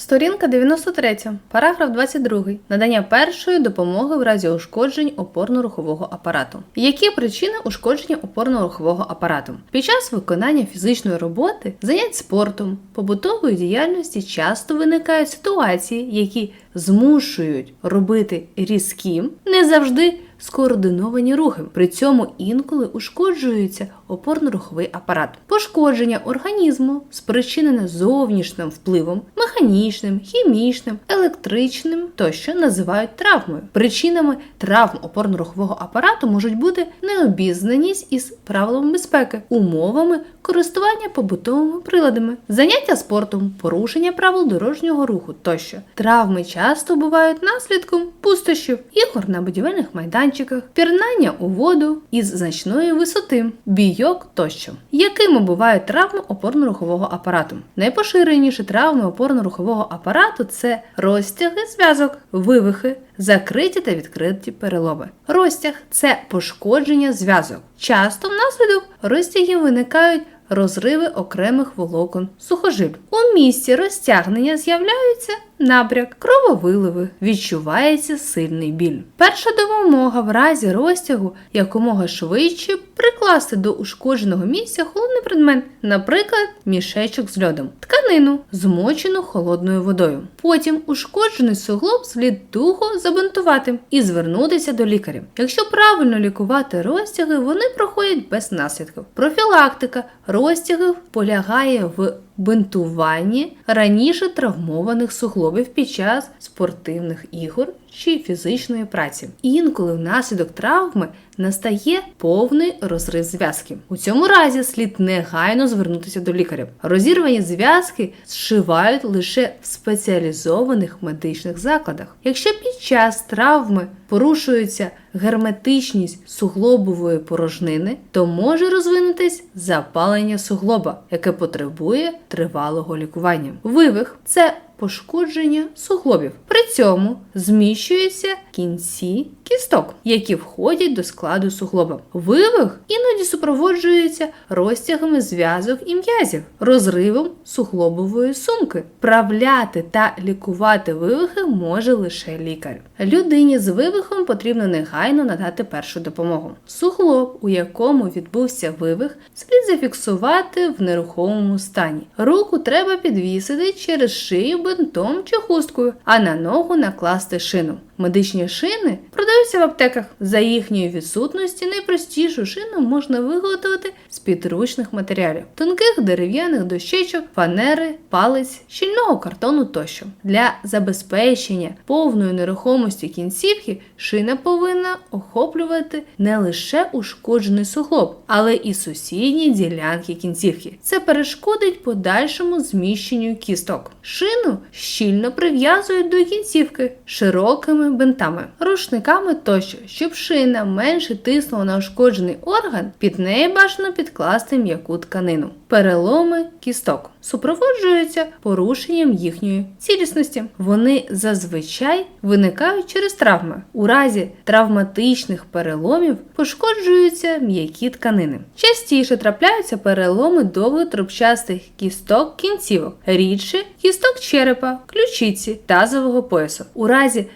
Сторінка 93, параграф 22. Надання першої допомоги в разі ушкоджень опорно-рухового апарату. Які причини ушкодження опорно-рухового апарату? Під час виконання фізичної роботи, занять спортом, побутової діяльності часто виникають ситуації, які змушують робити різкі, не завжди скоординовані рухи. При цьому інколи ушкоджується опорно-руховий апарат. Пошкодження організму спричинене зовнішнім впливом, механічним, хімічним, електричним тощо називають травмою. Причинами травм опорно-рухового апарату можуть бути необізнаність із правилами безпеки, умовами користування побутовими приладами, заняття спортом, порушення правил дорожнього руху тощо. Травми часто бувають наслідком пустощів, ігор на будівельних майданчиках, пірнання у воду із значної висоти, бійок тощо. Якими бувають травми опорно-рухового апарату? Найпоширеніші травми опорно-рухового апарату це розтяги зв'язок, вивихи, закриті та відкриті переломи. Розтяг це пошкодження зв'язок. Часто внаслідок розтягів виникають розриви окремих волокон сухожиль. У місці розтягнення з'являються набряк, крововиливи, відчувається сильний біль. Перша допомога в разі розтягу якомога швидше прикласти до ушкодженого місця холодний предмет, наприклад, мішечок з льодом, тканину, змочену холодною водою. Потім ушкоджений суглоб слід туго забинтувати і звернутися до лікаря. Якщо правильно лікувати розтяги, вони проходять без наслідків. Профілактика розтягів полягає в бинтуванні раніше травмованих суглобів під час спортивних ігор чи фізичної праці. Інколи внаслідок травми настає повний розрив зв'язки. У цьому разі слід негайно звернутися до лікаря. Розірвані зв'язки зшивають лише в спеціалізованих медичних закладах. Якщо під час травми порушується герметичність суглобової порожнини, то може розвинутись запалення суглоба, яке потребує тривалого лікування. Вивих це пошкодження суглобів. При цьому зміщуються кінці кісток, які входять до складу суглоба. Вивих іноді супроводжується розтягами зв'язок і м'язів, розривом суглобової сумки. Вправляти та лікувати вивихи може лише лікар. Людині з вивихом потрібно негайно надати першу допомогу. Суглоб, у якому відбувся вивих, слід зафіксувати в нерухомому стані. Руку треба підвісити через шию бинтом чи хусткою, а на ногу накласти шину. Медичні шини продаються в аптеках. За їхньої відсутності найпростішу шину можна виготовити з підручних матеріалів: тонких дерев'яних дощечок, фанери, палець, щільного картону тощо. Для забезпечення повної нерухомості кінцівки шина повинна охоплювати не лише ушкоджений суглоб, але і сусідні ділянки кінцівки. Це перешкодить подальшому зміщенню кісток. Шину щільно прив'язують до кінцівки широкими бинтами, рушниками тощо, щоб шина менше тиснула на ушкоджений орган, під неї бажано підкласти м'яку тканину. Переломи кісток супроводжуються порушенням їхньої цілісності. Вони зазвичай виникають через травми. У разі травматичних переломів пошкоджуються м'які тканини. Частіше трапляються переломи довготрубчастих кісток кінцівок, рідше кісток черепа, ключиці, тазового поясу. У разі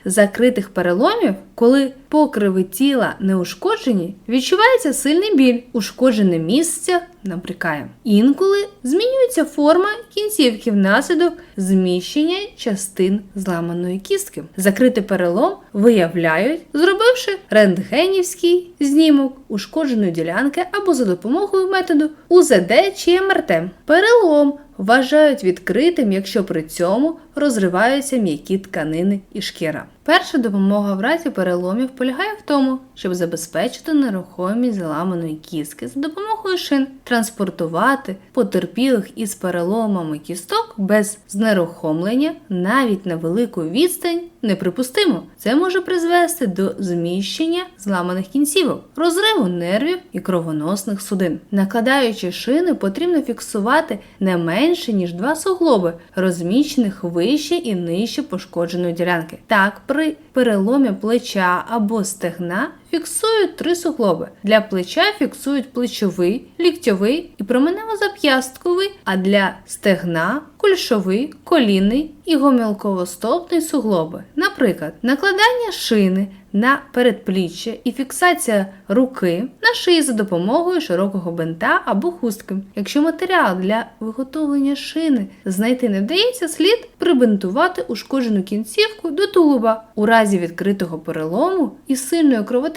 закритих переломів, коли покриви тіла не ушкоджені, відчувається сильний біль, ушкоджене місце набрикає. Інколи змінюється форма кінцівки внаслідок зміщення частин зламаної кістки. Закритий перелом виявляють, зробивши рентгенівський знімок ушкодженої ділянки або за допомогою методу УЗД чи МРТ. Перелом вважають відкритим, якщо при цьому розриваються м'які тканини і шкіра. Перша допомога в разі переломів полягає в тому, щоб забезпечити нерухомість зламаної кістки за допомогою шин, транспортувати потерпілих із переломами кісток без знерухомлення навіть на велику відстань неприпустимо. Це може призвести до зміщення зламаних кінцівок, розриву нервів і кровоносних судин. Накладаючи шини, потрібно фіксувати не менше ніж два суглоби, розміщених вище і нижче пошкодженої ділянки. Так, при переломі плеча або стегна фіксують три суглоби. Для плеча фіксують плечовий, ліктьовий і променево-зап'ястковий, а для стегна кульшовий, колінний і гомілковостопний суглоби. Наприклад, накладання шини на передпліччя і фіксація руки на шиї за допомогою широкого бинта або хустки. Якщо матеріал для виготовлення шини знайти не вдається, слід прибинтувати ушкоджену кінцівку до тулуба. У разі відкритого перелому і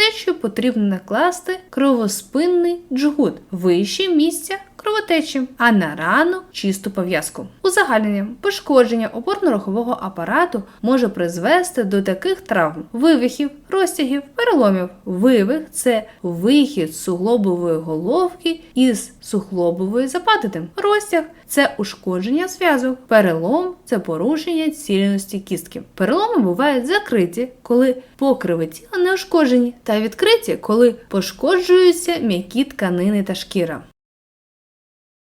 сильною кровотечею потрібно накласти кровоспинний джгут вище місця кровотечі, а на рану чисту пов'язку. Узагальнення пошкодження опорно-рухового апарату може призвести до таких травм: вивихів, розтягів, переломів. Вивих це вихід суглобової головки із суглобової западини. Розтяг це ушкодження зв'язок. Перелом це порушення цільності кістки. Переломи бувають закриті, коли покриви тіла не ушкоджені, та відкриті, коли пошкоджуються м'які тканини та шкіра.